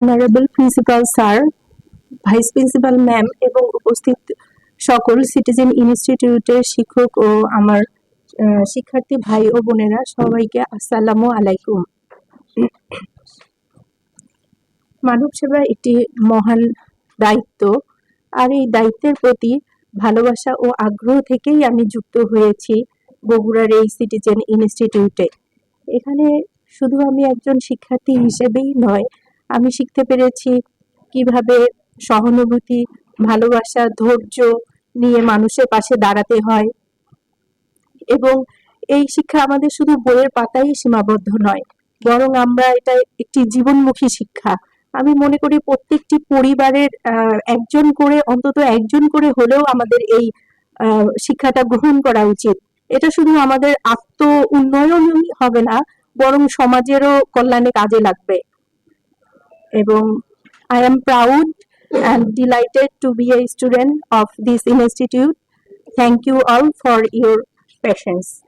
Honourable principal sir vice principal ma'am এবং উপস্থিত সকল সিটিজেন ইনস্টিটিউটের শিক্ষক ও আমার শিক্ষার্থী ভাই ও বোনেরা সবাইকে আসসালামু আলাইকুম। মানব সেবা একটি মহান দায়িত্ব। আর এই দায়িত্বের প্রতি ভালোবাসা ও আগ্রহ থেকেই আমি যুক্ত হয়েছি বগুড়ার এই সিটিজেন ইনস্টিটিউটে এখানে শুধু আমি একজন শিক্ষার্থী হিসেবেই নয় আমি শিখতে পেরেছি কীভাবে সহানুভূতি, ভালোবাসা, ধৈর্য নিয়ে মানুষের পাশে দাঁড়াতে হয়। এবং এই শিক্ষা আমাদের শুধু বইয়ের পাতায় সীমাবদ্ধ নয়, বরং আমরা এটা একটি জীবনমুখী শিক্ষা। আমি মনে করি প্রত্যেকটি পরিবারের একজন করে, অন্তত একজন করে হলেও আমাদের এই শিক্ষাটা গ্রহণ করা উচিত। এটা শুধু আমাদের আত্ম উন্নয়নই হবে না, বরং সমাজেরও কল্যাণে কাজে লাগবে। I am proud and delighted to be a student of this institute. Thank you all for your patience.